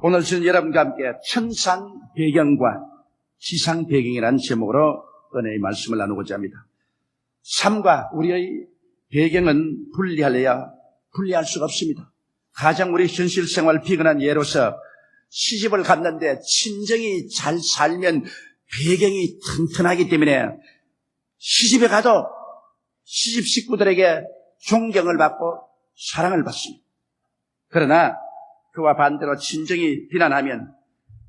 오늘 저는 여러분과 함께 천상 배경과 지상 배경이라는 제목으로 은혜의 말씀을 나누고자 합니다. 삶과 우리의 배경은 분리할래야 분리할 수가 없습니다. 가장 우리 현실 생활 비근한 예로서 시집을 갔는데 친정이 잘 살면 배경이 튼튼하기 때문에 시집에 가도 시집 식구들에게 존경을 받고 사랑을 받습니다. 그러나 그와 반대로 친정이 비난하면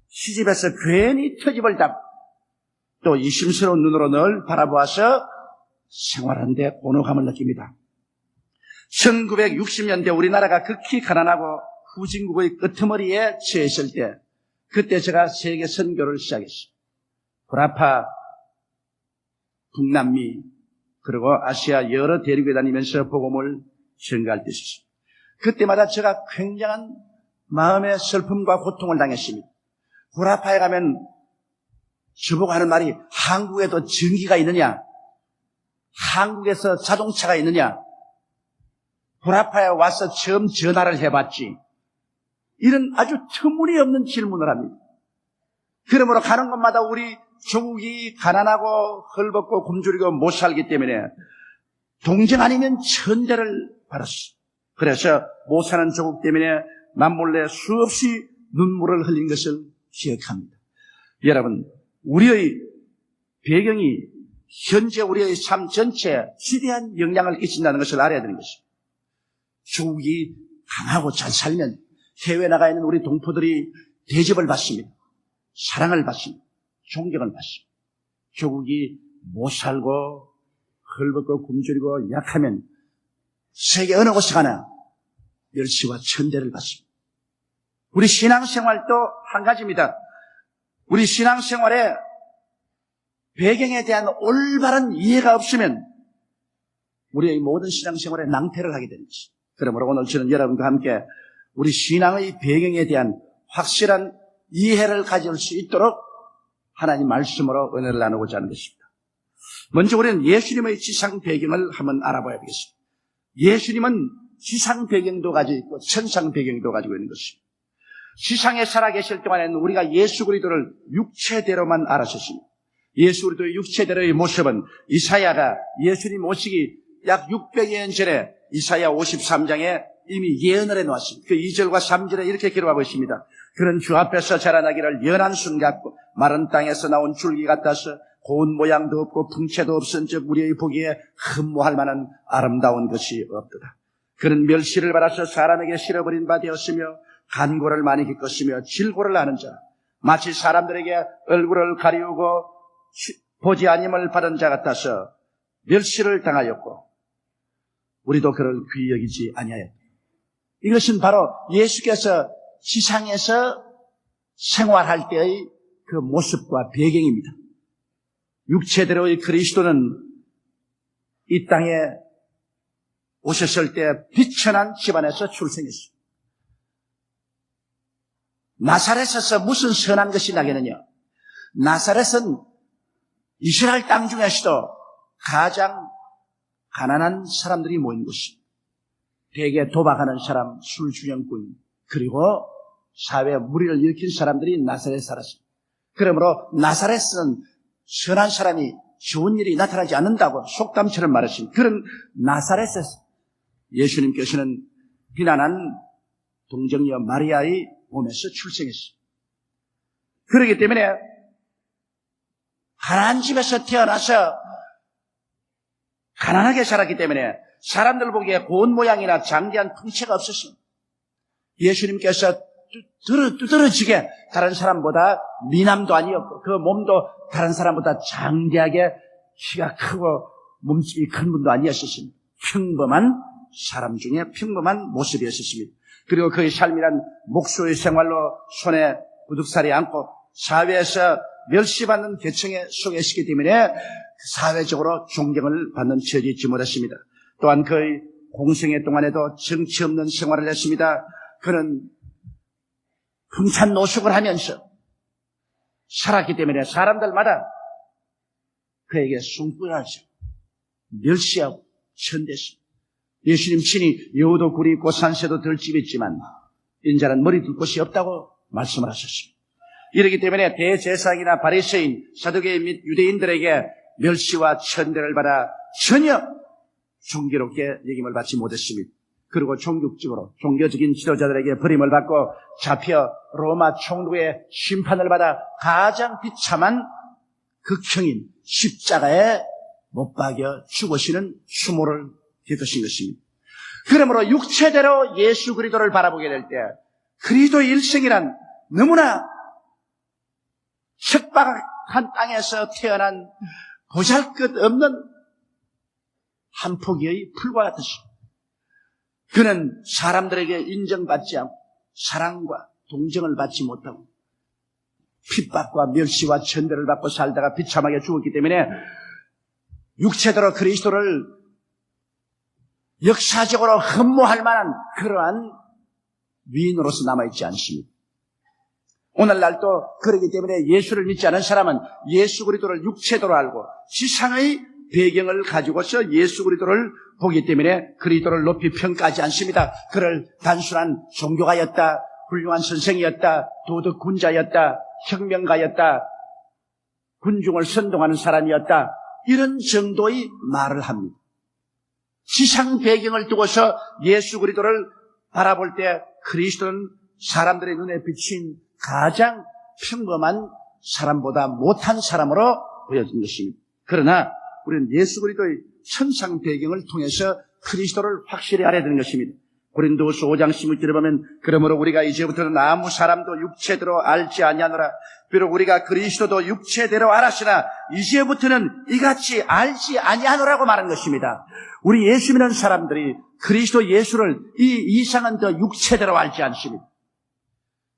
시집에서 괜히 터집을 잡또 이심스러운 눈으로 늘 바라보아서 생활하는데 곤혹함을 느낍니다. 1960년대 우리나라가 극히 가난하고 후진국의 끄트머리에 처해 있을 때 그때 제가 세계 선교를 시작했어요. 구라파, 북남미, 그리고 아시아 여러 대륙에 다니면서 복음을 전가할 때 있었습니다. 그때마다 제가 굉장한 마음의 슬픔과 고통을 당했습니다. 구라파에 가면 저보고 하는 말이 한국에도 전기가 있느냐? 한국에서 자동차가 있느냐? 구라파에 와서 처음 전화를 해봤지. 이런 아주 터무니없는 질문을 합니다. 그러므로 가는 곳마다 우리 조국이 가난하고 헐벗고 굶주리고 못 살기 때문에 동정 아니면 천대를 받았어. 그래서 못 사는 조국 때문에 남 몰래 수없이 눈물을 흘린 것을 기억합니다. 여러분, 우리의 배경이 현재 우리의 삶 전체에 지대한 영향을 끼친다는 것을 알아야 되는 것입니다. 조국이 강하고 잘 살면 해외 나가 있는 우리 동포들이 대접을 받습니다. 사랑을 받습니다. 존경을 받습니다. 조국이 못 살고 헐벗고 굶주리고 약하면 세계 어느 곳에 가나 멸시와 천대를 받습니다. 우리 신앙생활도 한 가지입니다. 우리 신앙생활에 배경에 대한 올바른 이해가 없으면 우리의 모든 신앙생활에 낭패를 하게 되는 것입니다. 그러므로 오늘 저는 여러분과 함께 우리 신앙의 배경에 대한 확실한 이해를 가질 수 있도록 하나님 말씀으로 은혜를 나누고자 하는 것입니다. 먼저 우리는 예수님의 지상 배경을 한번 알아봐야 되겠습니다. 예수님은 지상 배경도 가지고 있고 천상 배경도 가지고 있는 것입니다. 지상에 살아계실 동안에는 우리가 예수 그리스도를 육체대로만 알았었습니다. 예수 그리스도의 육체대로의 모습은 이사야가 예수님 오시기 약 600여 년 전에 이사야 53장에 이미 예언을 해놓았습니다. 그 2절과 3절에 이렇게 기록하고 있습니다. 그런 주 앞에서 자라나기를 연한 순 같고 마른 땅에서 나온 줄기 같아서 고운 모양도 없고 풍채도 없은 즉 우리의 보기에 흠모할 만한 아름다운 것이 없도다. 그는 멸시를 받아서 사람에게 실어버린 바 되었으며 간고를 많이 겪었으며 질고를 아는 자 마치 사람들에게 얼굴을 가리우고 보지 아님을 받은 자 같아서 멸시를 당하였고 우리도 그를 귀히 여기지 아니하였다. 이것은 바로 예수께서 지상에서 생활할 때의 그 모습과 배경입니다. 육체대로의 그리스도는 이 땅에 오셨을 때 비천한 집안에서 출생했습니다. 나사렛에서 무슨 선한 것이 나겠느냐? 나사렛은 이스라엘 땅 중에서도 가장 가난한 사람들이 모인 곳입니다. 대개 도박하는 사람, 술주정꾼, 그리고 사회에 무리를 일으킨 사람들이 나사렛에 살았습니다. 그러므로 나사렛은 선한 사람이 좋은 일이 나타나지 않는다고 속담처럼 말했습니다. 그런 나사렛에서 예수님께서는 비난한 동정녀 마리아의 몸에서 출생했습니다. 그렇기 때문에 가난한 집에서 태어나서 가난하게 자랐기 때문에 사람들 보기에 고운 모양이나 장대한 풍채가 없었습니다. 예수님께서 두드러, 두드러지게 다른 사람보다 미남도 아니었고 그 몸도 다른 사람보다 장대하게 키가 크고 몸집이 큰 분도 아니었습니다. 평범한 사람 중에 평범한 모습이었습니다. 그리고 그의 삶이란 목수의 생활로 손에 구둑살이 않고 사회에서 멸시받는 계층에 속했기 때문에 사회적으로 존경을 받는 처지에 있지 못했습니다. 또한 그의 공생애 동안에도 정치 없는 생활을 했습니다. 그는 풍찬 노숙을 하면서 살았기 때문에 사람들마다 그에게 숭부하죠. 멸시하고 천대습니다. 예수님 친히 여우도 굴이 있고 산새도 들집있지만 인자는 머리 둘 곳이 없다고 말씀을 하셨습니다. 이렇기 때문에 대제사장이나 바리새인, 사두개인 및 유대인들에게 멸시와 천대를 받아 전혀 종교롭게 여김을 받지 못했습니다. 그리고 종교적으로 종교적인 지도자들에게 버림을 받고 잡혀 로마 총독의 심판을 받아 가장 비참한 극형인 십자가에 못 박여 죽으시는 수모를 겪으신 것입니다. 그러므로 육체대로 예수 그리스도를 바라보게 될 때 그리스도의 일생이란 너무나 척박한 땅에서 태어난 보잘것없는 한 포기의 풀과 같으십니다. 그는 사람들에게 인정받지 않고 사랑과 동정을 받지 못하고 핍박과 멸시와 천대를 받고 살다가 비참하게 죽었기 때문에 육체대로 그리스도를 역사적으로 흠모할 만한 그러한 위인으로서 남아있지 않습니다. 오늘날 또 그러기 때문에 예수를 믿지 않은 사람은 예수 그리스도를 육체도로 알고 지상의 배경을 가지고서 예수 그리스도를 보기 때문에 그리스도를 높이 평가하지 않습니다. 그를 단순한 종교가였다, 훌륭한 선생이었다, 도덕 군자였다, 혁명가였다, 군중을 선동하는 사람이었다 이런 정도의 말을 합니다. 지상 배경을 두고서 예수 그리스도를 바라볼 때 그리스도는 사람들의 눈에 비친 가장 평범한 사람보다 못한 사람으로 보여진 것입니다. 그러나 우리는 예수 그리스도의 천상 배경을 통해서 그리스도를 확실히 알아야 되는 것입니다. 고린도후서 5장 16절에 보면 그러므로 우리가 이제부터는 아무 사람도 육체대로 알지 아니하노라 비록 우리가 그리스도도 육체대로 알았으나 이제부터는 이같이 알지 아니하노라고 말한 것입니다. 우리 예수 믿는 사람들이 그리스도 예수를 이 이상한 더 육체대로 알지 않습니다.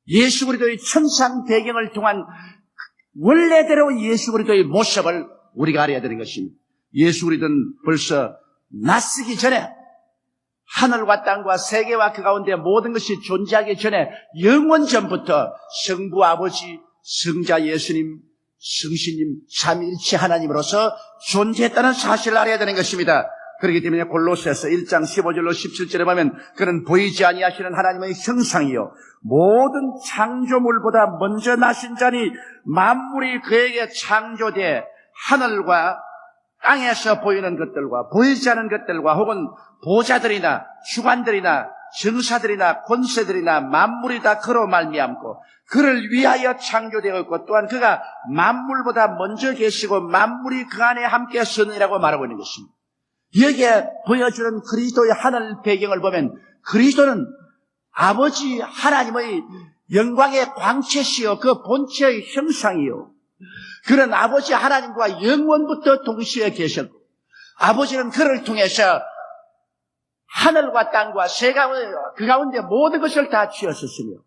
예수 그리스도의 천상 배경을 통한 원래대로 예수 그리스도의 모습을 우리가 알아야 되는 것입니다. 예수 그리스도는 벌써 낯쓰기 전에 하늘과 땅과 세계와 그 가운데 모든 것이 존재하기 전에 영원 전부터 성부 아버지, 성자 예수님, 성신님, 삼일치 하나님으로서 존재했다는 사실을 알아야 되는 것입니다. 그렇기 때문에 골로새서 1장 15절로 17절에 보면 그는 보이지 아니하시는 하나님의 형상이요 모든 창조물보다 먼저 나신 자니 만물이 그에게 창조돼 하늘과 땅에서 보이는 것들과 보이지 않은 것들과 혹은 보자들이나 주관들이나 정사들이나 권세들이나 만물이 다 그로 말미암고 그를 위하여 창조되었고 또한 그가 만물보다 먼저 계시고 만물이 그 안에 함께 서느라고 말하고 있는 것입니다. 여기에 보여주는 그리스도의 하늘 배경을 보면 그리스도는 아버지 하나님의 영광의 광채시요 그 본체의 형상이요 그런 아버지 하나님과 영원부터 동시에 계셨고 아버지는 그를 통해서 하늘과 땅과 세 가운데 그 가운데 모든 것을 다 지었었으며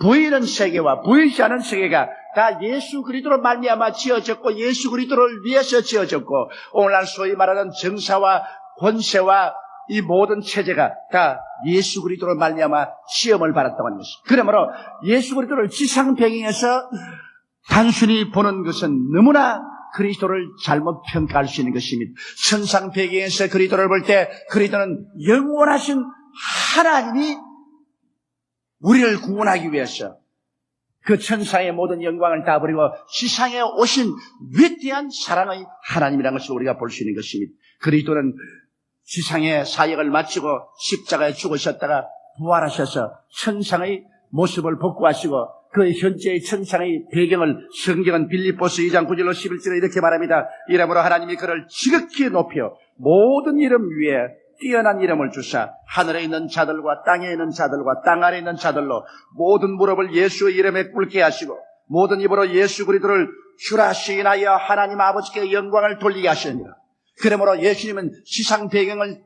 보이는 세계와 보이지 않은 세계가 다 예수 그리스도로 말미암아 지어졌고 예수 그리스도를 위해서 지어졌고 오늘날 소위 말하는 정사와 권세와 이 모든 체제가 다 예수 그리스도로 말미암아 시험을 받았다고 하는 것이. 그러므로 예수 그리스도를 지상 배경에서 단순히 보는 것은 너무나 그리스도를 잘못 평가할 수 있는 것입니다. 천상 배경에서 그리스도를 볼 때 그리스도는 영원하신 하나님이 우리를 구원하기 위해서 그 천사의 모든 영광을 다 버리고 지상에 오신 위대한 사랑의 하나님이라는 것을 우리가 볼 수 있는 것입니다. 그리스도는 지상의 사역을 마치고 십자가에 죽으셨다가 부활하셔서 천상의 모습을 복구하시고 그 현재의 천상의 배경을 성경은 빌립보스 2장 9절로 11절에 이렇게 말합니다. 이러므로 하나님이 그를 지극히 높여 모든 이름 위에 뛰어난 이름을 주사 하늘에 있는 자들과 땅에 있는 자들과 땅 아래 있는 자들로 모든 무릎을 예수의 이름에 꿇게 하시고 모든 입으로 예수 그리스도를 주라 시인하여 하나님 아버지께 영광을 돌리게 하시니라. 그러므로 예수님은 시상 배경을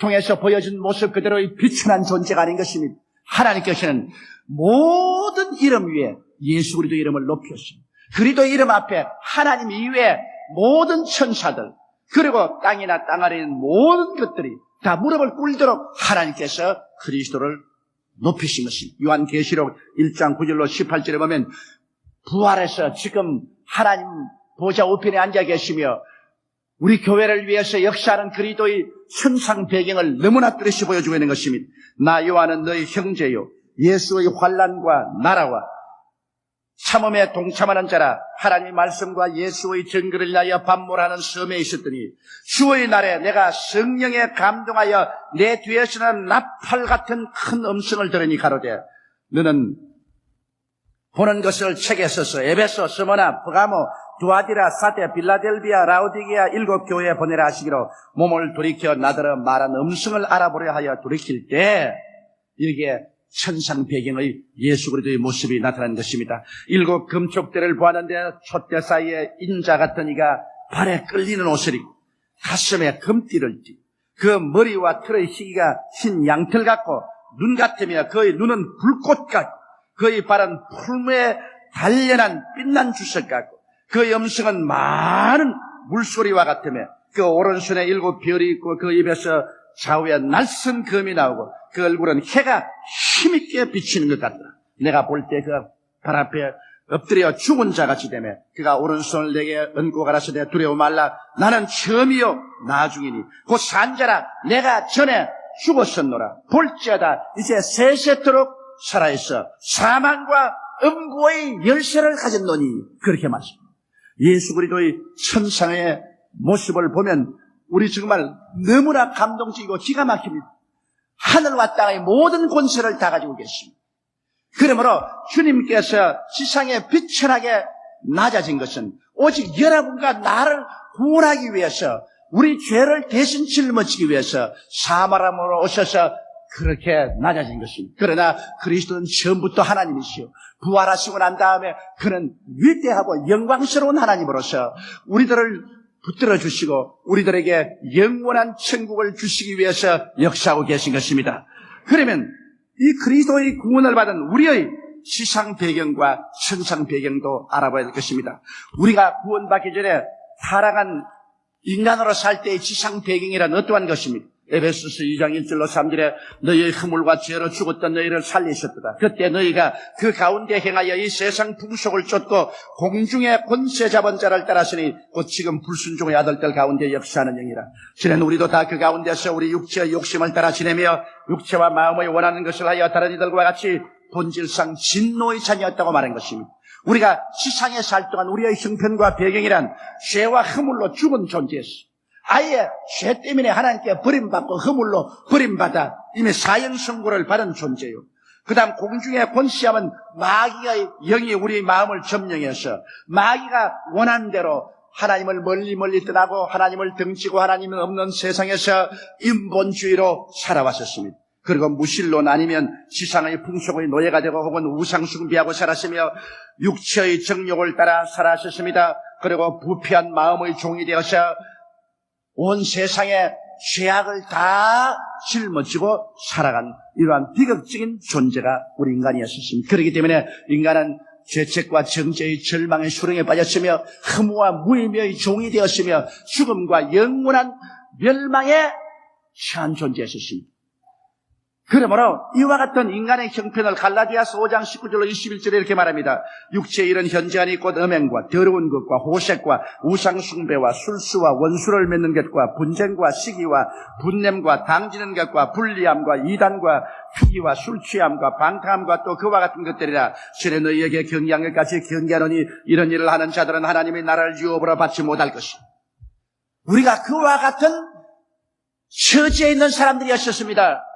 통해서 보여준 모습 그대로의 비천한 존재가 아닌 것입니다. 하나님께서는 모든 이름 위에 예수 그리스도 이름을 높였습니다. 그리스도 이름 앞에 하나님 이외에 모든 천사들 그리고 땅이나 땅 아래 있는 모든 것들이 다 무릎을 꿇도록 하나님께서 그리스도를 높이신 것입니다. 요한계시록 1장 9절로 18절에 보면 부활해서 지금 하나님 보좌 우편에 앉아 계시며 우리 교회를 위해서 역사하는 그리스도의 천상 배경을 너무나 뚜렷이 보여주고 있는 것입니다. 나 요한은 너희 형제요 예수의 환란과 나라와 참음에 동참하는 자라 하나님의 말씀과 예수의 증거를 위하여 반모하는 섬에 있었더니 주의 날에 내가 성령에 감동하여 내 뒤에서는 나팔 같은 큰 음성을 들으니 가로되 너는 보는 것을 책에 써서 에베소, 스모나, 브가모, 두아디라, 사테, 빌라델비아, 라우디게아 일곱 교회에 보내라 하시기로 몸을 돌이켜 나더러 말한 음성을 알아보려 하여 돌이킬 때 이게 천상 배경의 예수 그리스도의 모습이 나타난 것입니다. 일곱 금촉대를 보았는데 촛대 사이에 인자 같은 이가 발에 끌리는 옷을 입고 가슴에 금띠를 띠고 그 머리와 털의 희기가 흰 양털 같고 눈 같으며 그의 눈은 불꽃 같고 그의 발은 풀무에 단련한 빛난 주석 같고 그의 음성은 많은 물소리와 같으며 그 오른손에 일곱 별이 있고 그 입에서 좌우에 날선 검이 나오고 그 얼굴은 해가 힘있게 비치는 것 같다. 내가 볼 때 그 발 앞에 엎드려 죽은 자같이 되며 그가 오른손을 내게 얹고 가라사대 두려워 말라 나는 처음이요 나중이니 곧 산자라 내가 전에 죽었었노라 볼지어다 이제 세세토록 살아있어 사망과 음고의 열쇠를 가졌노니 그렇게 말씀합니다. 예수 그리스도의 천상의 모습을 보면 우리 정말 너무나 감동적이고 기가 막힙니다. 하늘과 땅의 모든 권세를 다 가지고 계십니다. 그러므로 주님께서 지상에 비천하게 낮아진 것은 오직 여러분과 나를 구원하기 위해서 우리 죄를 대신 짊어지기 위해서 사마람으로 오셔서 그렇게 낮아진 것입니다. 그러나 그리스도는 처음부터 하나님이시요. 부활하시고 난 다음에 그는 위대하고 영광스러운 하나님으로서 우리들을 붙들어 주시고 우리들에게 영원한 천국을 주시기 위해서 역사하고 계신 것입니다. 그러면 이 그리스도의 구원을 받은 우리의 시상 배경과 천상 배경도 알아봐야 될 것입니다. 우리가 구원받기 전에 타락한 인간으로 살 때의 지상 배경이란 어떠한 것입니까? 에베소스 2장 1절로 3절에 너희의 허물과 죄로 죽었던 너희를 살리셨도다. 그때 너희가 그 가운데 행하여 이 세상 풍속을 쫓고 공중의 권세 잡은 자를 따랐으니 곧 지금 불순종의 아들들 가운데 역사하는 영이라. 지난 우리도 다 그 가운데서 우리 육체의 욕심을 따라 지내며 육체와 마음의 원하는 것을 하여 다른 이들과 같이 본질상 진노의 자녀였다고 말한 것입니다. 우리가 시상에 살 동안 우리의 형편과 배경이란 죄와 허물로 죽은 존재였어. 아예 죄 때문에 하나님께 버림받고 허물로 버림받아 이미 사형 선고를 받은 존재요. 그 다음 공중의 권시함은 마귀의 영이 우리 마음을 점령해서 마귀가 원하는 대로 하나님을 멀리 멀리 떠나고 하나님을 등지고 하나님은 없는 세상에서 인본주의로 살아왔었습니다. 그리고 무신론 아니면 지상의 풍속의 노예가 되고 혹은 우상숭배하고 살았으며 육체의 정욕을 따라 살았었습니다. 그리고 부패한 마음의 종이 되어서 온 세상에 죄악을 다 짊어지고 살아간 이러한 비극적인 존재가 우리 인간이었습니다. 그렇기 때문에 인간은 죄책과 정죄의 절망의 수렁에 빠졌으며 허무와 무의미의 종이 되었으며 죽음과 영원한 멸망에 처한 존재였습니다. 그러므로 이와 같은 인간의 형편을 갈라디아서 5장 19절로 21절에 이렇게 말합니다. 육체의 일은 현재한이 곧 음행과 더러운 것과 호색과 우상숭배와 술수와 원수를 맺는 것과 분쟁과 시기와 분냄과 당지는 것과 불리함과 이단과 투기와 술취함과 방탕함과 또 그와 같은 것들이라 실에 너희에게 경계한 것까지 경계하노니 이런 일을 하는 자들은 하나님의 나라를 유업으로 받지 못할 것이 우리가 그와 같은 처지에 있는 사람들이었습니다.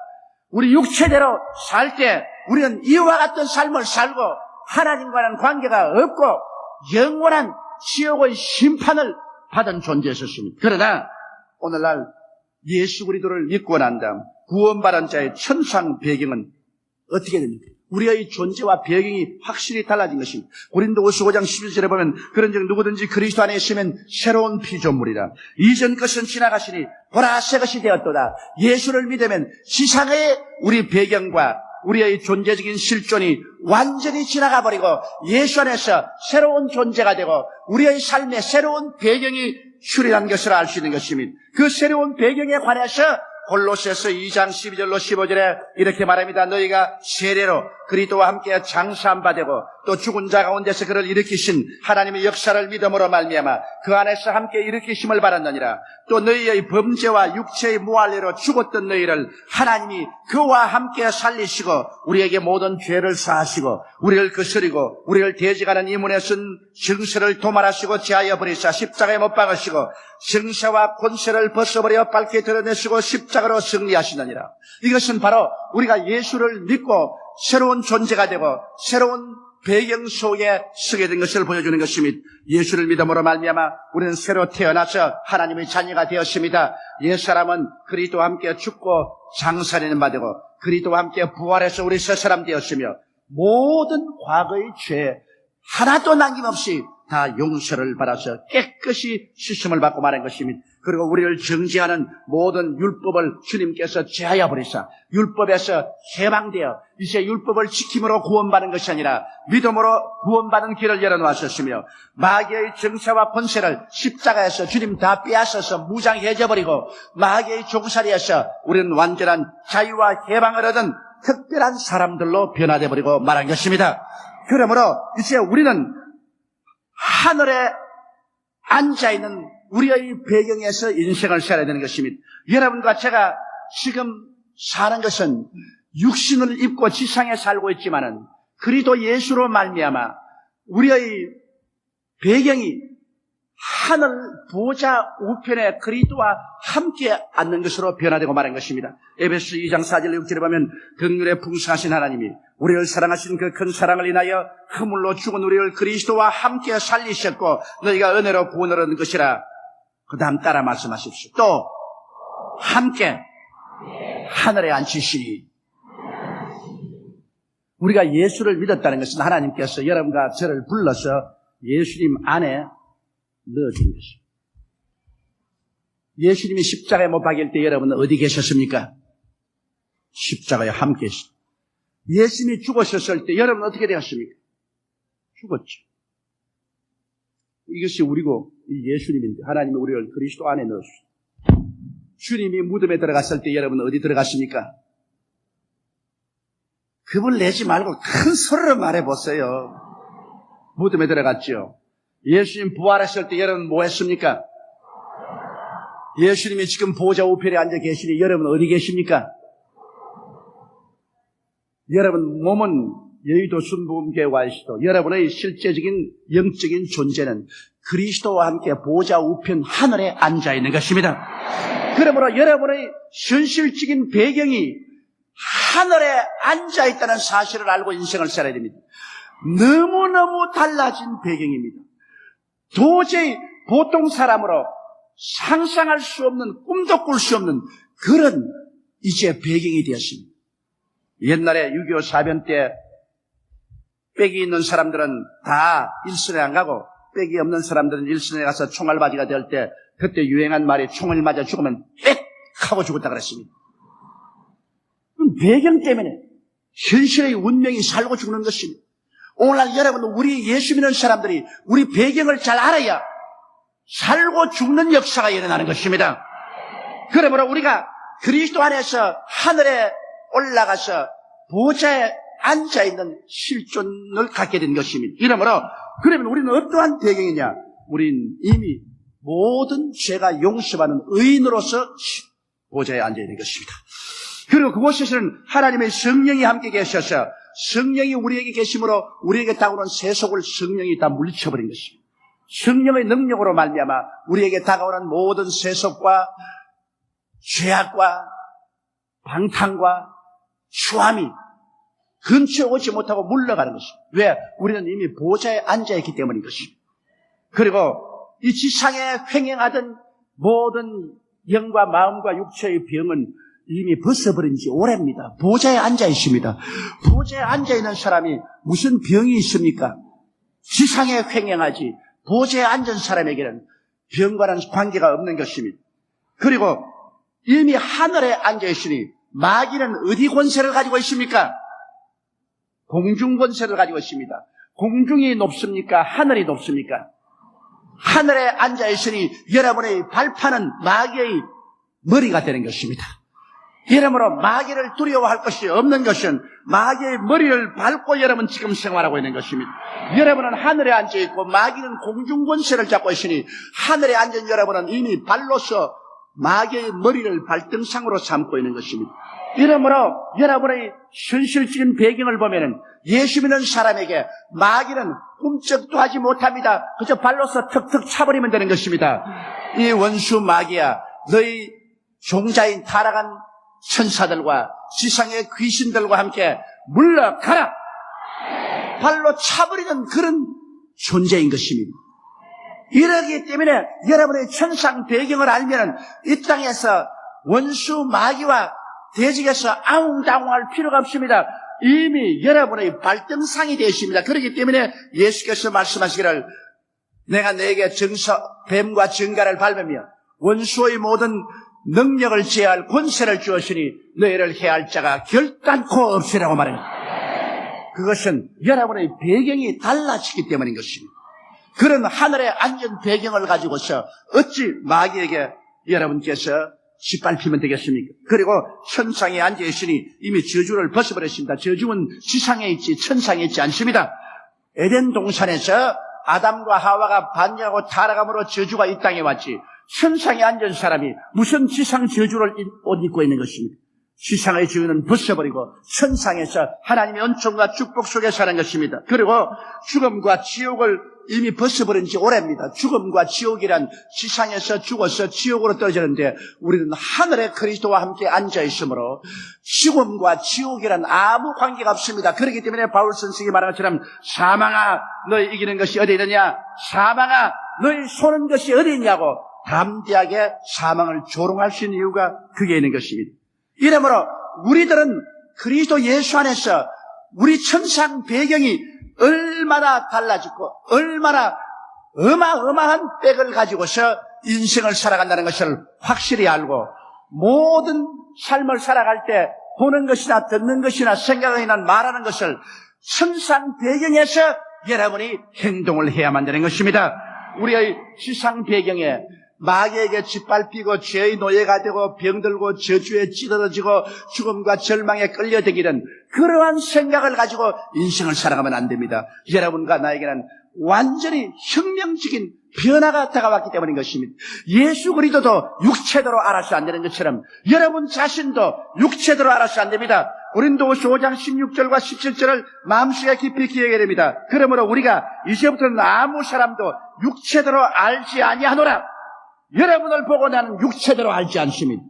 우리 육체대로 살 때 우리는 이와 같은 삶을 살고 하나님과는 관계가 없고 영원한 지옥의 심판을 받은 존재였습니다. 그러나 오늘날 예수 그리스도를 믿고 난 다음 구원받은 자의 천상 배경은 어떻게 됩니까? 우리의 존재와 배경이 확실히 달라진 것입니다. 고린도 55장 11절에 보면 그런즉 누구든지 그리스도 안에 있으면 새로운 피조물이라. 이전 것은 지나가시니 보라 새 것이 되었도다. 예수를 믿으면 지상의 우리 배경과 우리의 존재적인 실존이 완전히 지나가 버리고 예수 안에서 새로운 존재가 되고 우리의 삶에 새로운 배경이 출현한 것을 알 수 있는 것입니다. 그 새로운 배경에 관해서 골로새서 2장 12절로 15절에 이렇게 말합니다. 너희가 세례로 그리스도와 함께 장사한 바 되고 또 죽은 자 가운데서 그를 일으키신 하나님의 역사를 믿음으로 말미암아 그 안에서 함께 일으키심을 받았느니라. 또 너희의 범죄와 육체의 무할례로 죽었던 너희를 하나님이 그와 함께 살리시고 우리에게 모든 죄를 사하시고 우리를 거스리고 우리를 대적하는 이문에 쓴 증세를 도말하시고 제하여 버리사 십자가에 못 박으시고 증세와 권세를 벗어버려 밝게 드러내시고 십자가로 승리하시느니라. 이것은 바로 우리가 예수를 믿고 새로운 존재가 되고 새로운 배경 속에 서게 된 것을 보여주는 것입니다. 예수를 믿음으로 말미암아 우리는 새로 태어나서 하나님의 자녀가 되었습니다. 옛 사람은 그리스도와 함께 죽고 장사되는 바 되고 그리스도와 함께 부활해서 우리 새 사람 되었으며 모든 과거의 죄 하나도 남김없이 다 용서를 받아서 깨끗이 씻음을 받고 말한 것입니다. 그리고 우리를 정지하는 모든 율법을 주님께서 제하여 버리사 율법에서 해방되어 이제 율법을 지킴으로 구원받는 것이 아니라 믿음으로 구원받는 길을 열어놓았었으며 마귀의 정세와 권세를 십자가에서 주님 다 빼앗아서 무장해져 버리고 마귀의 종살이에서 우리는 완전한 자유와 해방을 얻은 특별한 사람들로 변화돼 버리고 말한 것입니다. 그러므로 이제 우리는 하늘에 앉아 있는 우리의 배경에서 인생을 살아야 되는 것입니다. 여러분과 제가 지금 사는 것은 육신을 입고 지상에 살고 있지만은 그리도 예수로 말미암아 우리의 배경이 하늘 보좌 우편에 그리스도와 함께 앉는 것으로 변화되고 말한 것입니다. 에베소 2장 4절 6절에 보면 긍휼에 풍성하신 하나님이 우리를 사랑하신 그 큰 사랑을 인하여 허물로 죽은 우리를 그리스도와 함께 살리셨고 너희가 은혜로 구원을 얻은 것이라 그 다음 따라 말씀하십시오. 또 함께 하늘에 앉히시니 우리가 예수를 믿었다는 것은 하나님께서 여러분과 저를 불러서 예수님 안에 넣어준 것입니다. 예수님이 십자가에 못 박일 때 여러분은 어디 계셨습니까? 십자가에 함께 계셨습니다. 예수님이 죽으셨을 때 여러분 어떻게 되었습니까? 죽었죠. 이것이 우리고 이 예수님인데 하나님이 우리를 그리스도 안에 넣으셨습니다. 주님이 무덤에 들어갔을 때 여러분 어디 들어갔습니까? 그분 내지 말고 큰 소리로 말해보세요. 무덤에 들어갔죠. 예수님 부활했을 때 여러분 뭐 했습니까? 예수님이 지금 보좌 우편에 앉아 계시니 여러분 어디 계십니까? 여러분 몸은 여의도 순복음교회 와 있어도 여러분의 실제적인 영적인 존재는 그리스도와 함께 보좌 우편 하늘에 앉아 있는 것입니다. 그러므로 여러분의 현실적인 배경이 하늘에 앉아 있다는 사실을 알고 인생을 살아야 됩니다. 너무너무 달라진 배경입니다. 도저히 보통 사람으로 상상할 수 없는 꿈도 꿀 수 없는 그런 이제 배경이 되었습니다. 옛날에 6.25 사변 때 빽이 있는 사람들은 다 일선에 안 가고 빽이 없는 사람들은 일선에 가서 총알바지가 될 때 그때 유행한 말이 총을 맞아 죽으면 빽 하고 죽었다 그랬습니다. 배경 때문에 현실의 운명이 살고 죽는 것입니다. 오늘날 여러분 우리 예수 믿는 사람들이 우리 배경을 잘 알아야 살고 죽는 역사가 일어나는 것입니다. 그러므로 우리가 그리스도 안에서 하늘에 올라가서 보좌에 앉아 있는 실존을 갖게 된 것입니다. 이러므로 그러면 우리는 어떠한 배경이냐? 우리는 이미 모든 죄가 용서받는 의인으로서 보좌에 앉아 있는 것입니다. 그리고 그곳에서는 하나님의 성령이 함께 계셔서 성령이 우리에게 계심으로 우리에게 다가오는 세속을 성령이 다 물리쳐버린 것입니다. 성령의 능력으로 말미암아 우리에게 다가오는 모든 세속과 죄악과 방탕과 추함이 근처에 오지 못하고 물러가는 것입니다. 왜? 우리는 이미 보좌에 앉아 있기 때문인 것입니다. 그리고 이 지상에 횡행하던 모든 영과 마음과 육체의 병은 이미 벗어버린 지 오래입니다. 보좌에 앉아 있습니다. 보좌에 앉아 있는 사람이 무슨 병이 있습니까? 지상에 횡행하지 보좌에 앉은 사람에게는 병과는 관계가 없는 것입니다. 그리고 이미 하늘에 앉아 있으니 마귀는 어디 권세를 가지고 있습니까? 공중 권세를 가지고 있습니다. 공중이 높습니까? 하늘이 높습니까? 하늘에 앉아 있으니 여러분의 발판은 마귀의 머리가 되는 것입니다. 이러므로 마귀를 두려워할 것이 없는 것은 마귀의 머리를 밟고 여러분 지금 생활하고 있는 것입니다. 여러분은 하늘에 앉아 있고 마귀는 공중 권세를 잡고 있으니 하늘에 앉은 여러분은 이미 발로서 마귀의 머리를 발등상으로 삼고 있는 것입니다. 이러므로 여러분의 현실적인 배경을 보면은 예수 믿는 사람에게 마귀는 꿈쩍도 하지 못합니다. 그저 발로서 턱턱 차버리면 되는 것입니다. 이 원수 마귀야, 너희 종자인 타락한 천사들과 지상의 귀신들과 함께 물러가라! 발로 차버리는 그런 존재인 것입니다. 이러기 때문에 여러분의 천상 배경을 알면 이 땅에서 원수 마귀와 대적에서 아웅다웅할 필요가 없습니다. 이미 여러분의 발등상이 되십니다. 그렇기 때문에 예수께서 말씀하시기를 내가 내게 정서, 뱀과 증가를 밟으며 원수의 모든 능력을 제할 권세를 주었으니 너희를 해할 자가 결단코 없으라고 말합니다. 그것은 여러분의 배경이 달라지기 때문인 것입니다. 그런 하늘의 안전 배경을 가지고서 어찌 마귀에게 여러분께서 짓밟히면 되겠습니까? 그리고 천상에 앉아 있으니 이미 저주를 벗어버렸습니다. 저주는 지상에 있지 천상에 있지 않습니다. 에덴 동산에서 아담과 하와가 반역하고 타락함으로 저주가 이 땅에 왔지. 천상에 앉은 사람이 무슨 지상 저주를 옷 입고 있는 것입니까? 지상의 저주는 벗어버리고 천상에서 하나님의 은총과 축복 속에 사는 것입니다. 그리고 죽음과 지옥을 이미 벗어버린 지 오래입니다. 죽음과 지옥이란 지상에서 죽어서 지옥으로 떨어지는데 우리는 하늘의 그리스도와 함께 앉아 있으므로 죽음과 지옥이란 아무 관계가 없습니다. 그렇기 때문에 바울 선생이 말한 것처럼 사망아 너희 이기는 것이 어디 있느냐? 사망아 너희 쏘는 것이 어디 있냐고 담대하게 사망을 조롱할 수 있는 이유가 그게 있는 것입니다. 이러므로 우리들은 그리스도 예수 안에서 우리 천상 배경이 얼마나 달라지고 얼마나 어마어마한 백을 가지고서 인생을 살아간다는 것을 확실히 알고 모든 삶을 살아갈 때 보는 것이나 듣는 것이나 생각이나 말하는 것을 천상 배경에서 여러분이 행동을 해야만 되는 것입니다. 우리의 시상 배경에 마귀에게 짓밟히고 죄의 노예가 되고 병들고 저주에 찌들어지고 죽음과 절망에 끌려들기는 그러한 생각을 가지고 인생을 살아가면 안 됩니다. 여러분과 나에게는 완전히 혁명적인 변화가 다가왔기 때문인 것입니다. 예수 그리스도도 육체대로 알아서 안 되는 것처럼 여러분 자신도 육체대로 알아서 안 됩니다. 고린도후서 5장 16절과 17절을 마음속에 깊이 기억해야 됩니다. 그러므로 우리가 이제부터는 아무 사람도 육체대로 알지 아니하노라. 여러분을 보고 나는 육체대로 알지 않습니다.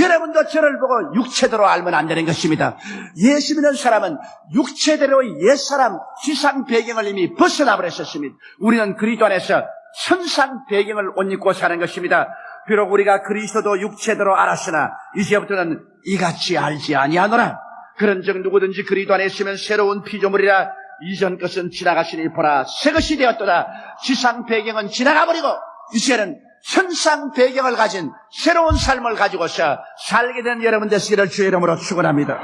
여러분도 저를 보고 육체대로 알면 안 되는 것입니다. 예수 믿는 사람은 육체대로의 옛사람, 지상 배경을 이미 벗어나 버렸었습니다. 우리는 그리스도 안에서 천상 배경을 옷 입고 사는 것입니다. 비록 우리가 그리스도도 육체대로 알았으나 이제부터는 이같이 알지 아니하노라. 그런즉 누구든지 그리스도 안에 있으면 새로운 피조물이라 이전 것은 지나가시니 보라 새 것이 되었도다. 지상 배경은 지나가 버리고 이제는 천상 배경을 가진 새로운 삶을 가지고서 살게 된 여러분 되시기를 주의 이름으로 축원합니다.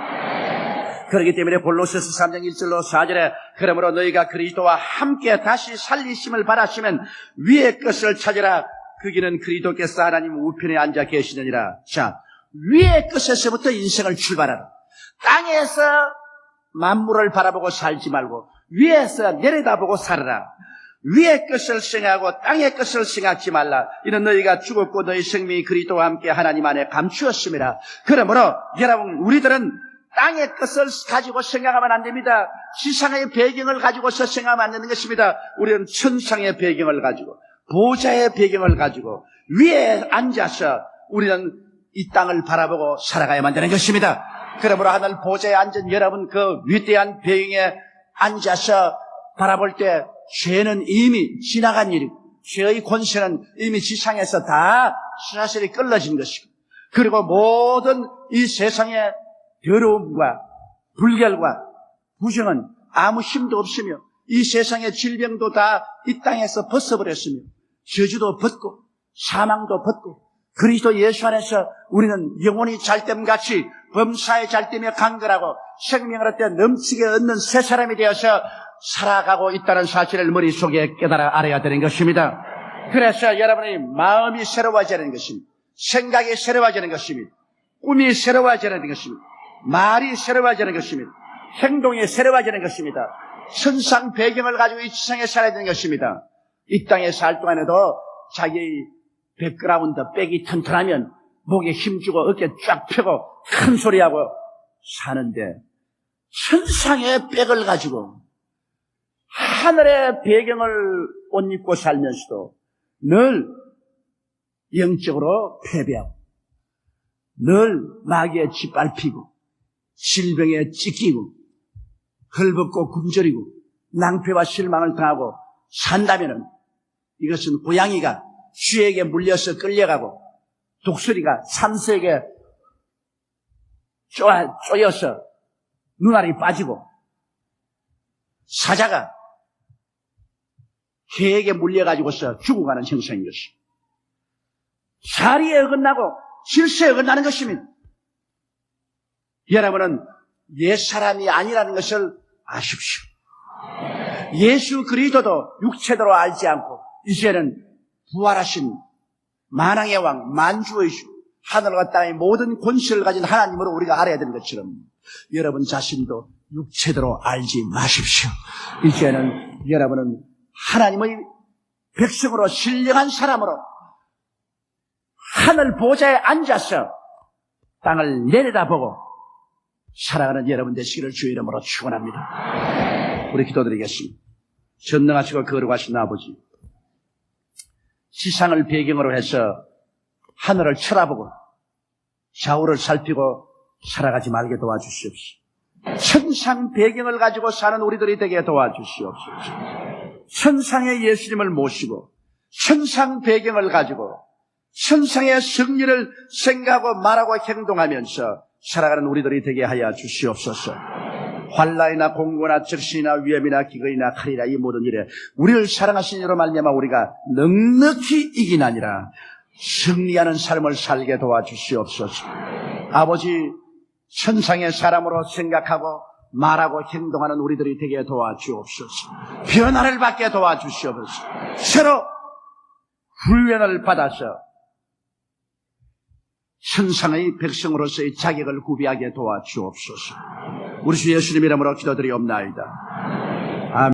그렇기 때문에 골로새서 3장 1절로 4절에 그러므로 너희가 그리스도와 함께 다시 살리심을 바라시면 위의 것을 찾으라 그기는 그리스도께서 하나님 우편에 앉아 계시느니라. 자, 위의 것에서부터 인생을 출발하라. 땅에서 만물을 바라보고 살지 말고 위에서 내려다보고 살아라. 위의 것을 생각하고 땅의 것을 생각지 말라. 이는 너희가 죽었고 너희 생명이 그리스도와 함께 하나님 안에 감추었습니다. 그러므로 여러분 우리들은 땅의 것을 가지고 생각하면 안 됩니다. 지상의 배경을 가지고서 생각하면 안 되는 것입니다. 우리는 천상의 배경을 가지고 보좌의 배경을 가지고 위에 앉아서 우리는 이 땅을 바라보고 살아가야만 되는 것입니다. 그러므로 하늘 보좌에 앉은 여러분 그 위대한 배경에 앉아서 바라볼 때 죄는 이미 지나간 일이고 죄의 권세는 이미 지상에서 다 사실이 끌러진 것이고 그리고 모든 이 세상의 더러움과 불결과 부정은 아무 힘도 없으며 이 세상의 질병도 다 이 땅에서 벗어버렸으며 저주도 벗고 사망도 벗고 그리스도 예수 안에서 우리는 영혼이 잘됨같이 범사에 잘되며 강건하고 생명을 얻되 넘치게 얻는 새 사람이 되어서 살아가고 있다는 사실을 머릿속에 깨달아 알아야 되는 것입니다. 그래서 여러분의 마음이 새로워지는 것입니다. 생각이 새로워지는 것입니다. 꿈이 새로워지는 것입니다. 말이 새로워지는 것입니다. 행동이 새로워지는 것입니다. 선상 배경을 가지고 이 세상에 살아야 되는 것입니다. 이 땅에 살 동안에도 자기 백그라운드 백이 튼튼하면 목에 힘주고 어깨 쫙 펴고 큰 소리하고 사는데 천상의 백을 가지고 하늘의 배경을 옷 입고 살면서도 늘 영적으로 패배하고 늘 마귀에 짓밟히고 질병에 찢기고 헐벗고 굶주리고 낭패와 실망을 당하고 산다면은 이것은 고양이가 쥐에게 물려서 끌려가고 독수리가 쪼, 쪼여서 눈알이 빠지고 사자가 개에게 물려가지고서 죽어가는 형상인 것입니다. 자리에 어긋나고 질서에 어긋나는 것입니다. 여러분은 옛 사람이 아니라는 것을 아십시오. 예수 그리스도도 육체대로 알지 않고 이제는 부활하신 만왕의 왕, 만주의 주, 하늘과 땅의 모든 권세를 가진 하나님으로 우리가 알아야 되는 것처럼 여러분 자신도 육체대로 알지 마십시오. 이제는 여러분은 하나님의 백성으로 신령한 사람으로 하늘 보좌에 앉아서 땅을 내려다보고 살아가는 여러분 되시기를 주의 이름으로 축원합니다. 우리 기도드리겠습니다. 전능하시고 거룩하신 아버지 지상을 배경으로 해서 하늘을 쳐다보고 좌우를 살피고 살아가지 말게 도와주시옵소서. 천상 배경을 가지고 사는 우리들이 되게 도와주시옵소서. 천상의 예수님을 모시고 천상 배경을 가지고 천상의 승리를 생각하고 말하고 행동하면서 살아가는 우리들이 되게 하여 주시옵소서. 환란이나 공고나 적신이나 위험이나 기근이나 칼이나 이 모든 일에 우리를 사랑하신 이로 말미암아 우리가 넉넉히 이기나니라 승리하는 삶을 살게 도와주시옵소서. 아버지 천상의 사람으로 생각하고 말하고 행동하는 우리들이 되게 도와주옵소서. 변화를 받게 도와주시옵소서. 새로 훈련을 받아서 천상의 백성으로서의 자격을 구비하게 도와주옵소서. 우리 주 예수님 이름으로 기도드리옵나이다.